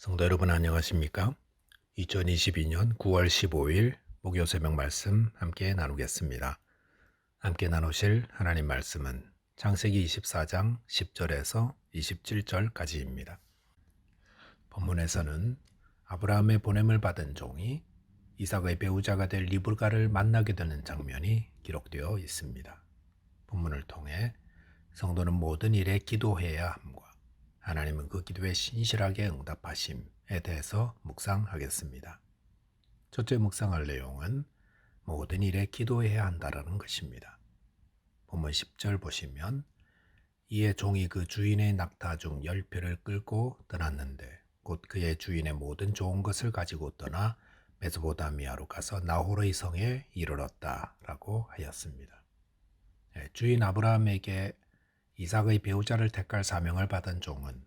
성도 여러분 안녕하십니까? 2022년 9월 15일 목요 새벽 말씀 함께 나누겠습니다. 함께 나누실 하나님 말씀은 창세기 24장 10절에서 27절까지입니다. 본문에서는 아브라함의 보냄을 받은 종이 이삭의 배우자가 될 리브가를 만나게 되는 장면이 기록되어 있습니다. 본문을 통해 성도는 모든 일에 기도해야 함과 하나님은 그 기도에 신실하게 응답하심에 대해서 묵상하겠습니다. 첫째 묵상할 내용은 모든 일에 기도해야 한다라는 것입니다. 본문 10절 보시면 이에 종이 그 주인의 낙타 중 열표를 끌고 떠났는데 곧 그의 주인의 모든 좋은 것을 가지고 떠나 메소보다미아로 가서 나홀의 성에 이르렀다라고 하였습니다. 예, 주인 아브라함에게 이삭의 배우자를 택할 사명을 받은 종은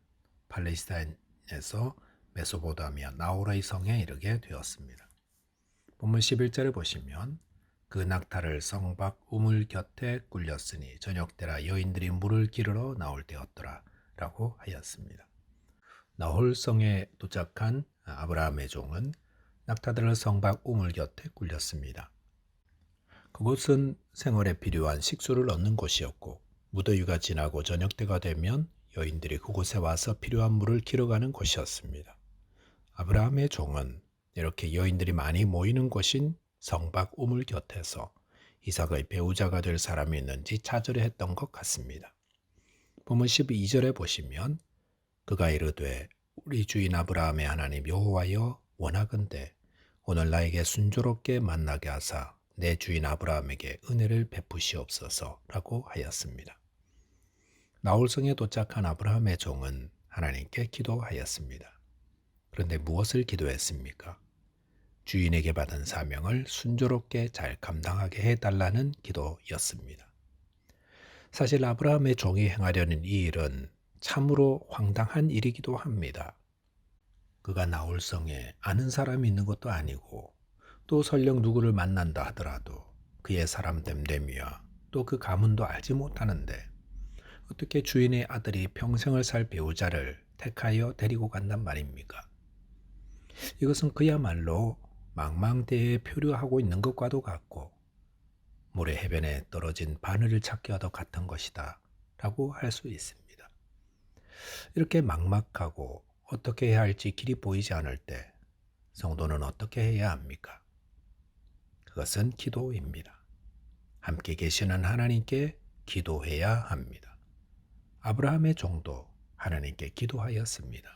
팔레스타인에서 메소보다미아 나홀의 성에 이르게 되었습니다. 본문 11절을 보시면 그 낙타를 성밖 우물 곁에 굴렸으니 저녁 때라 여인들이 물을 기르러 나올 때였더라 라고 하였습니다. 나홀 성에 도착한 아브라함의 종은 낙타들을 성밖 우물 곁에 굴렸습니다. 그곳은 생활에 필요한 식수를 얻는 곳이었고 무더위가 지나고 저녁 때가 되면 여인들이 그곳에 와서 필요한 물을 길어가는 곳이었습니다. 아브라함의 종은 이렇게 여인들이 많이 모이는 곳인 성박 우물 곁에서 이삭의 배우자가 될 사람이 있는지 찾으려 했던 것 같습니다. 본문 12절에 보시면 그가 이르되 우리 주인 아브라함의 하나님 여호와여 원하건대 오늘 나에게 순조롭게 만나게 하사 내 주인 아브라함에게 은혜를 베푸시옵소서라고 하였습니다. 나홀성에 도착한 아브라함의 종은 하나님께 기도하였습니다. 그런데 무엇을 기도했습니까? 주인에게 받은 사명을 순조롭게 잘 감당하게 해달라는 기도였습니다. 사실 아브라함의 종이 행하려는 이 일은 참으로 황당한 일이기도 합니다. 그가 나홀성에 아는 사람이 있는 것도 아니고 또 설령 누구를 만난다 하더라도 그의 사람 됨됨이와 또그 가문도 알지 못하는데 어떻게 주인의 아들이 평생을 살 배우자를 택하여 데리고 간단 말입니까? 이것은 그야말로 망망대해에 표류하고 있는 것과도 같고 모래 해변에 떨어진 바늘을 찾기와도 같은 것이다 라고 할 수 있습니다. 이렇게 막막하고 어떻게 해야 할지 길이 보이지 않을 때 성도는 어떻게 해야 합니까? 그것은 기도입니다. 함께 계시는 하나님께 기도해야 합니다. 아브라함의 종도 하나님께 기도하였습니다.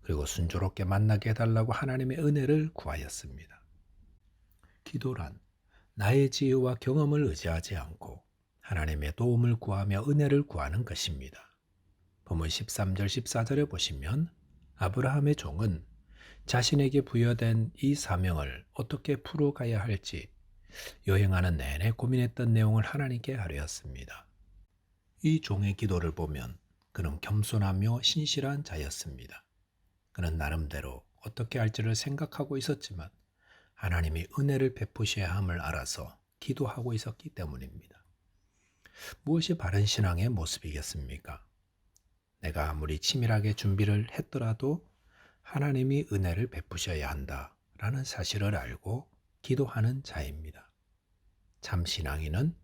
그리고 순조롭게 만나게 해달라고 하나님의 은혜를 구하였습니다. 기도란 나의 지혜와 경험을 의지하지 않고 하나님의 도움을 구하며 은혜를 구하는 것입니다. 본문 13절 14절에 보시면 아브라함의 종은 자신에게 부여된 이 사명을 어떻게 풀어가야 할지 여행하는 내내 고민했던 내용을 하나님께 하려였습니다. 이 종의 기도를 보면 그는 겸손하며 신실한 자였습니다. 그는 나름대로 어떻게 할지를 생각하고 있었지만 하나님이 은혜를 베푸셔야 함을 알아서 기도하고 있었기 때문입니다. 무엇이 바른 신앙의 모습이겠습니까? 내가 아무리 치밀하게 준비를 했더라도 하나님이 은혜를 베푸셔야 한다 라는 사실을 알고 기도하는 자입니다. 참 신앙인은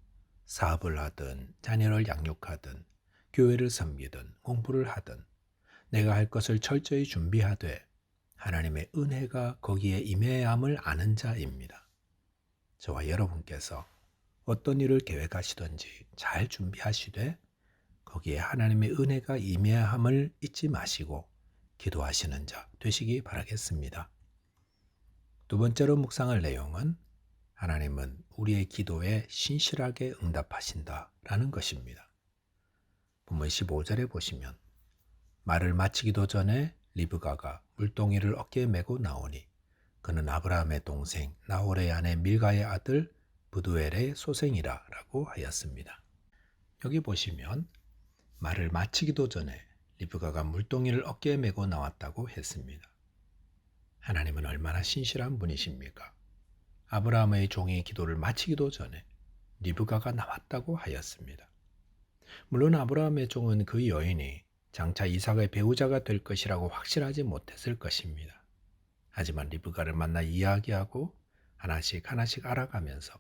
사업을 하든 자녀를 양육하든 교회를 섬기든 공부를 하든 내가 할 것을 철저히 준비하되 하나님의 은혜가 거기에 임해야함을 아는 자입니다. 저와 여러분께서 어떤 일을 계획하시든지 잘 준비하시되 거기에 하나님의 은혜가 임해야함을 잊지 마시고 기도하시는 자 되시기 바라겠습니다. 두 번째로 묵상할 내용은 하나님은 우리의 기도에 신실하게 응답하신다 라는 것입니다. 본문 15절에 보시면 말을 마치기도 전에 리브가가 물동이를 어깨에 메고 나오니 그는 아브라함의 동생 나홀의 아내 밀가의 아들 부두엘의 소생이라 라고 하였습니다. 여기 보시면 말을 마치기도 전에 리브가가 물동이를 어깨에 메고 나왔다고 했습니다. 하나님은 얼마나 신실한 분이십니까? 아브라함의 종의 기도를 마치기도 전에 리브가가 나왔다고 하였습니다. 물론 아브라함의 종은 그 여인이 장차 이삭의 배우자가 될 것이라고 확실하지 못했을 것입니다. 하지만 리브가를 만나 이야기하고 하나씩 하나씩 알아가면서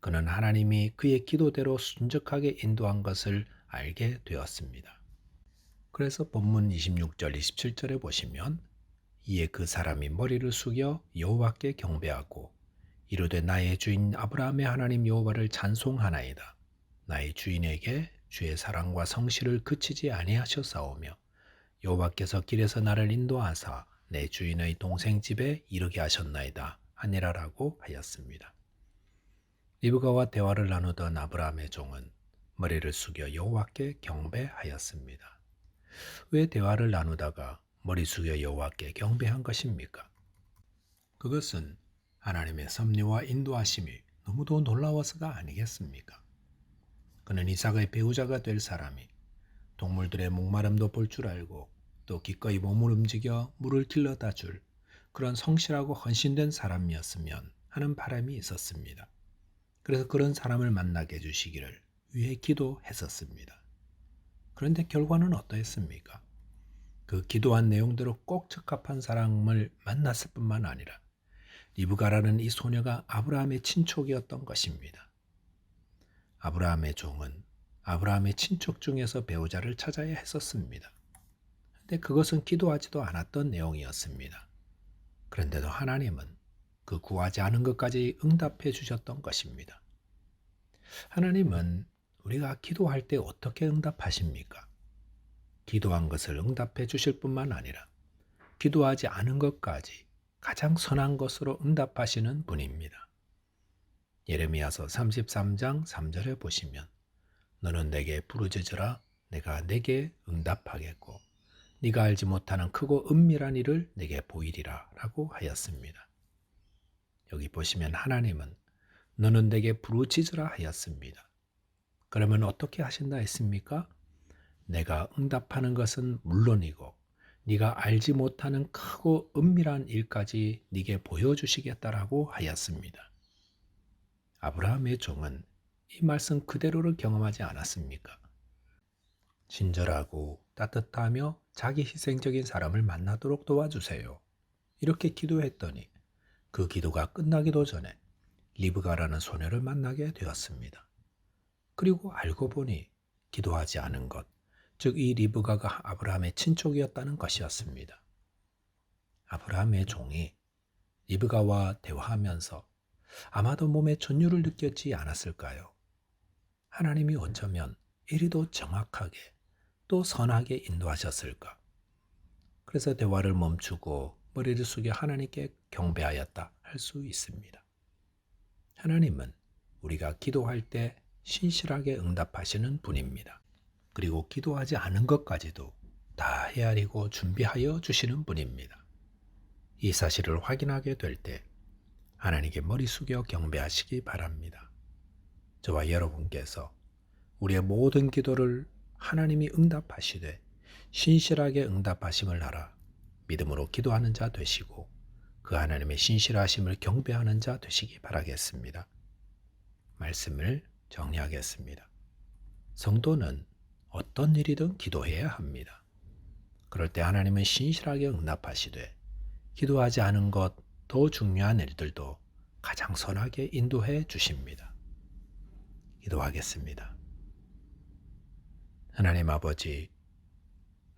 그는 하나님이 그의 기도대로 순적하게 인도한 것을 알게 되었습니다. 그래서 본문 26절 27절에 보시면 이에 그 사람이 머리를 숙여 여호와께 경배하고 이르되 나의 주인 아브라함의 하나님 여호와를 찬송하나이다. 나의 주인에게 주의 사랑과 성실을 그치지 아니하셨사오며 여호와께서 길에서 나를 인도하사 내 주인의 동생 집에 이르게 하셨나이다 하니라라고 하였습니다. 리브가와 대화를 나누던 아브라함의 종은 머리를 숙여 여호와께 경배하였습니다. 왜 대화를 나누다가 머리 숙여 여호와께 경배한 것입니까? 그것은 하나님의 섭리와 인도하심이 너무도 놀라워서가 아니겠습니까? 그는 이삭의 배우자가 될 사람이 동물들의 목마름도 볼 줄 알고 또 기꺼이 몸을 움직여 물을 길러다 줄 그런 성실하고 헌신된 사람이었으면 하는 바람이 있었습니다. 그래서 그런 사람을 만나게 해주시기를 위해 기도했었습니다. 그런데 결과는 어떠했습니까? 그 기도한 내용대로 꼭 적합한 사람을 만났을 뿐만 아니라 리브가라는 이 소녀가 아브라함의 친족이었던 것입니다. 아브라함의 종은 아브라함의 친척 중에서 배우자를 찾아야 했었습니다. 근데 그것은 기도하지도 않았던 내용이었습니다. 그런데도 하나님은 그 구하지 않은 것까지 응답해 주셨던 것입니다. 하나님은 우리가 기도할 때 어떻게 응답하십니까? 기도한 것을 응답해 주실 뿐만 아니라 기도하지 않은 것까지 가장 선한 것으로 응답하시는 분입니다. 예레미야서 33장 3절에 보시면 너는 내게 부르짖으라 내가 내게 응답하겠고 네가 알지 못하는 크고 은밀한 일을 내게 보이리라 라고 하였습니다. 여기 보시면 하나님은 너는 내게 부르짖으라 하였습니다. 그러면 어떻게 하신다 했습니까? 내가 응답하는 것은 물론이고 네가 알지 못하는 크고 은밀한 일까지 네게 보여주시겠다라고 하였습니다. 아브라함의 종은 이 말씀 그대로를 경험하지 않았습니까? 친절하고 따뜻하며 자기 희생적인 사람을 만나도록 도와주세요. 이렇게 기도했더니 그 기도가 끝나기도 전에 리브가라는 소녀를 만나게 되었습니다. 그리고 알고 보니 기도하지 않은 것, 즉 이 리브가가 아브라함의 친족이었다는 것이었습니다. 아브라함의 종이 리브가와 대화하면서 아마도 몸에 전율을 느꼈지 않았을까요? 하나님이 어쩌면 이리도 정확하게 또 선하게 인도하셨을까? 그래서 대화를 멈추고 머리를 숙여 하나님께 경배하였다 할 수 있습니다. 하나님은 우리가 기도할 때 신실하게 응답하시는 분입니다. 그리고 기도하지 않은 것까지도 다 헤아리고 준비하여 주시는 분입니다. 이 사실을 확인하게 될 때 하나님께 머리 숙여 경배하시기 바랍니다. 저와 여러분께서 우리의 모든 기도를 하나님이 응답하시되 신실하게 응답하심을 알아 믿음으로 기도하는 자 되시고 그 하나님의 신실하심을 경배하는 자 되시기 바라겠습니다. 말씀을 정리하겠습니다. 성도는 어떤 일이든 기도해야 합니다. 그럴 때 하나님은 신실하게 응답하시되 기도하지 않은 것 더 중요한 일들도 가장 선하게 인도해 주십니다. 기도하겠습니다. 하나님 아버지,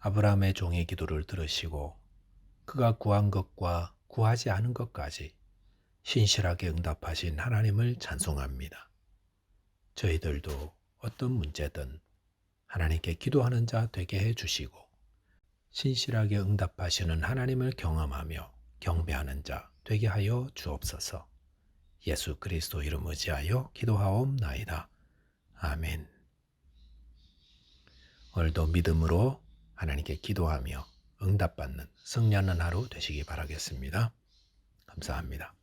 아브라함의 종의 기도를 들으시고 그가 구한 것과 구하지 않은 것까지 신실하게 응답하신 하나님을 찬송합니다. 저희들도 어떤 문제든 하나님께 기도하는 자 되게 해 주시고 신실하게 응답하시는 하나님을 경험하며 경배하는 자 되게 하여 주옵소서. 예수 그리스도 이름 의지하여 기도하옵나이다. 아멘. 오늘도 믿음으로 하나님께 기도하며 응답받는 승리하는 하루 되시기 바라겠습니다. 감사합니다.